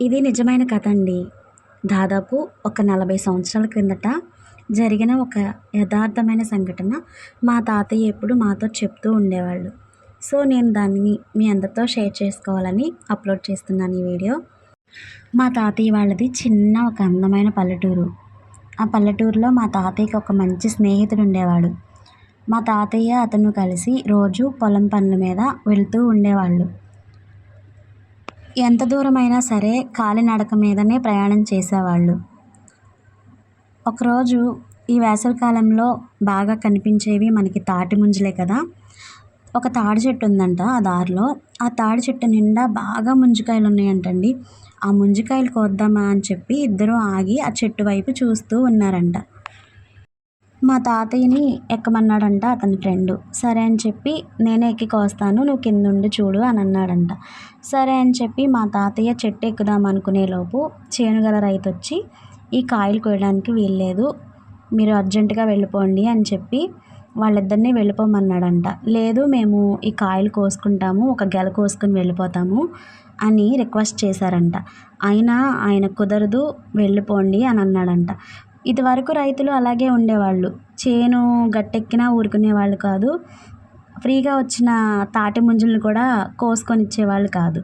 ఇది నిజమైన కథ అండి. దాదాపు ఒక నలభై సంవత్సరాల క్రిందట జరిగిన ఒక యథార్థమైన సంఘటన మా తాతయ్య ఎప్పుడు మాతో చెప్తూ ఉండేవాళ్ళు. సో నేను దాన్ని మీ అందరితో షేర్ చేసుకోవాలని అప్లోడ్ చేస్తున్నాను ఈ వీడియో. మా తాతయ్య వాళ్ళది చిన్న ఒక అందమైన పల్లెటూరు. ఆ పల్లెటూరులో మా తాతయ్యకి ఒక మంచి స్నేహితుడు ఉండేవాడు. మా తాతయ్య అతను కలిసి రోజు పొలం పనుల మీద వెళ్తూ ఉండేవాళ్ళు. ఎంత దూరమైనా సరే కాలినడక మీదనే ప్రయాణం చేసేవాళ్ళు. ఒకరోజు ఈ వేసవికాలంలో బాగా కనిపించేవి మనకి తాటి ముంజలే కదా. ఒక తాడి చెట్టు ఉందంట ఆ దారిలో. ఆ తాడి చెట్టు నిండా బాగా ముంజికాయలు ఉన్నాయంటండి. ఆ ముంజికాయలు కోద్దామా అని చెప్పి ఇద్దరు ఆగి ఆ చెట్టు వైపు చూస్తూ ఉన్నారంట. మా తాతయ్యని ఎక్కమన్నాడంట అతని ఫ్రెండు. సరే అని చెప్పి నేనే ఎక్కి కోస్తాను నువ్వు కింద ఉండి చూడు అని అన్నాడంట. సరే అని చెప్పి మా తాతయ్య చెట్టు ఎక్కుదాం అనుకునేలోపు చేనుగల రైతు వచ్చి ఈ కాయలు కోయడానికి వీల్లేదు మీరు అర్జెంటుగా వెళ్ళిపోండి అని చెప్పి వాళ్ళిద్దరిని వెళ్ళిపోమన్నాడంట. లేదు మేము ఈ కాయలు కోసుకుంటాము ఒక గెల కోసుకుని వెళ్ళిపోతాము అని రిక్వెస్ట్ చేశారంట. అయినా ఆయన కుదరదు వెళ్ళిపోండి అని అన్నాడంట. ఇదివరకు రైతులు అలాగే ఉండేవాళ్ళు. చేను గట్టెక్కినా ఊరుకునేవాళ్ళు కాదు. ఫ్రీగా వచ్చిన తాటి ముంజలను కూడా కోసుకొని ఇచ్చేవాళ్ళు కాదు.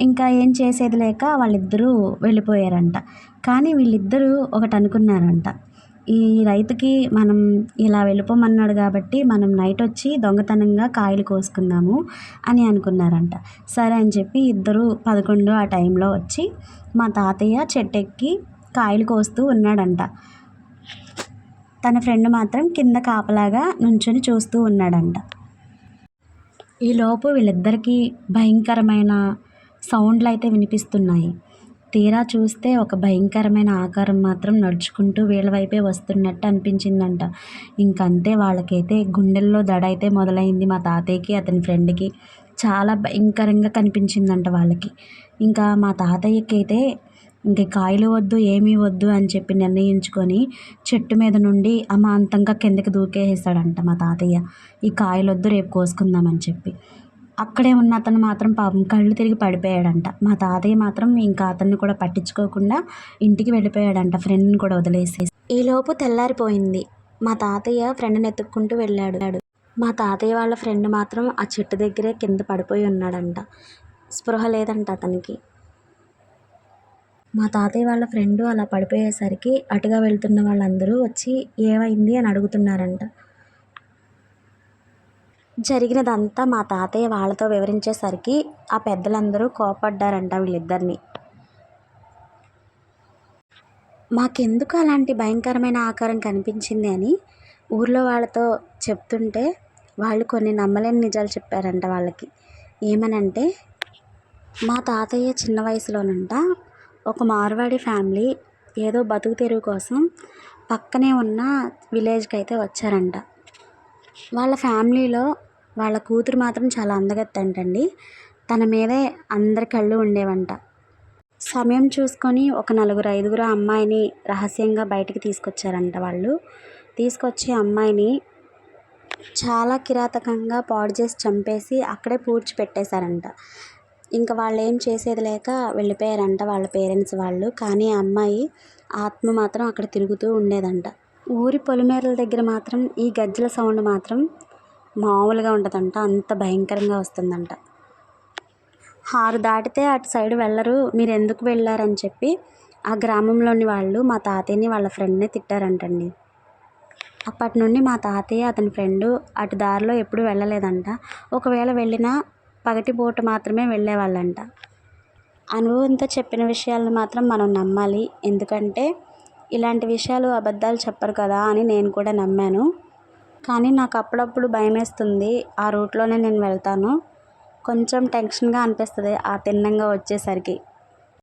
ఇంకా ఏం చేసేది లేక వాళ్ళిద్దరూ వెళ్ళిపోయారంట. కానీ వీళ్ళిద్దరూ ఒకటి అనుకున్నారంట. ఈ రైతుకి మనం ఇలా వెళ్ళిపోమన్నాడు కాబట్టి మనం నైట్ వచ్చి దొంగతనంగా కాయలు కోసుకుందాము అని అనుకున్నారంట. సరే అని చెప్పి ఇద్దరు పదకొండు ఆ టైంలో వచ్చి మా తాతయ్య చెట్టెక్కి కాయలు కోస్తూ ఉన్నాడంట. తన ఫ్రెండ్ మాత్రం కింద కాపలాగా నుంచొని చూస్తూ ఉన్నాడంట. ఈలోపు వీళ్ళిద్దరికీ భయంకరమైన సౌండ్లు అయితే వినిపిస్తున్నాయి. తీరా చూస్తే ఒక భయంకరమైన ఆకారం మాత్రం నడుచుకుంటూ వీళ్ళ వైపే వస్తున్నట్టు అనిపించిందంట. ఇంకంతే వాళ్ళకైతే గుండెల్లో దడ అయితే మొదలైంది మా తాతయ్యకి అతని ఫ్రెండ్కి. చాలా భయంకరంగా కనిపించిందంట వాళ్ళకి. ఇంకా మా తాతయ్యకి అయితే ఇంక కాయలు వద్దు ఏమీ వద్దు అని చెప్పి నిర్ణయించుకొని చెట్టు మీద నుండి అమాంతంగా కిందకి దూకేసాడంట మా తాతయ్య. ఈ కాయలు వద్దు రేపు కోసుకుందామని చెప్పి. అక్కడే ఉన్న అతను మాత్రం పాపం కళ్ళు తిరిగి పడిపోయాడంట. మా తాతయ్య మాత్రం ఇంకా అతన్ని కూడా పట్టించుకోకుండా ఇంటికి వెళ్ళిపోయాడంట ఫ్రెండ్ని కూడా వదిలేసి ఈలోపు తెల్లారిపోయింది. మా తాతయ్య ఫ్రెండ్ని ఎత్తుక్కుంటూ వెళ్ళాడు. మా తాతయ్య వాళ్ళ ఫ్రెండ్ మాత్రం ఆ చెట్టు దగ్గరే కింద పడిపోయి ఉన్నాడంట. స్పృహ లేదంట అతనికి. మా తాతయ్య వాళ్ళ ఫ్రెండు అలా పడిపోయేసరికి అటుగా వెళ్తున్న వాళ్ళందరూ వచ్చి ఏమైంది అని అడుగుతున్నారంట. జరిగినదంతా మా తాతయ్య వాళ్ళతో వివరించేసరికి ఆ పెద్దలందరూ కోపడ్డారంట వీళ్ళిద్దరిని. మాకెందుకు అలాంటి భయంకరమైన ఆకారం కనిపించింది అని ఊర్లో వాళ్ళతో చెప్తుంటే వాళ్ళు కొన్ని నమ్మలేని నిజాలు చెప్పారంట వాళ్ళకి. ఏమనంటే మా తాతయ్య చిన్న వయసులోనంట ఒక మార్వాడి ఫ్యామిలీ ఏదో బతుకు తెరువు కోసం పక్కనే ఉన్న విలేజ్కి అయితే వచ్చారంట. వాళ్ళ ఫ్యామిలీలో వాళ్ళ కూతురు మాత్రం చాలా అందగత్తంటండి. తన మీదే అందరి కళ్ళు ఉండేవంట. సమయం చూసుకొని ఒక నలుగురు ఐదుగురు అమ్మాయిని రహస్యంగా బయటికి తీసుకొచ్చారంట వాళ్ళు. తీసుకొచ్చి అమ్మాయిని చాలా కిరాతకంగా పాడు చేసి చంపేసి అక్కడే పూడ్చి పెట్టేశారంట. ఇంకా వాళ్ళు ఏం చేసేది లేక వెళ్ళిపోయారంట వాళ్ళ పేరెంట్స్ వాళ్ళు. కానీ ఆ అమ్మాయి ఆత్మ మాత్రం అక్కడ తిరుగుతూ ఉండేదంట. ఊరి పొలిమేరల దగ్గర మాత్రం ఈ గజ్జల సౌండ్ మాత్రం మామూలుగా ఉండదంట. అంత భయంకరంగా వస్తుందంట. ఆరు దాటితే అటు సైడ్ వెళ్ళరు. మీరు ఎందుకు వెళ్ళారని చెప్పి ఆ గ్రామంలోని వాళ్ళు మా తాతయ్యని వాళ్ళ ఫ్రెండ్ని తిట్టారంటండి. అప్పటి నుండి మా తాతయ్య అతని ఫ్రెండు అటు దారిలో ఎప్పుడు వెళ్ళలేదంట. ఒకవేళ వెళ్ళినా పగటిపూట మాత్రమే వెళ్ళేవాళ్ళంట. అనుభవంతో చెప్పిన విషయాలను మాత్రం మనం నమ్మాలి. ఎందుకంటే ఇలాంటి విషయాలు అబద్ధాలు చెప్పరు కదా అని నేను కూడా నమ్మాను. కానీ నాకు అప్పుడప్పుడు భయమేస్తుంది. ఆ రూట్లోనే నేను వెళ్తాను. కొంచెం టెన్షన్గా అనిపిస్తుంది. ఆ తిన్నంగా వచ్చేసరికి.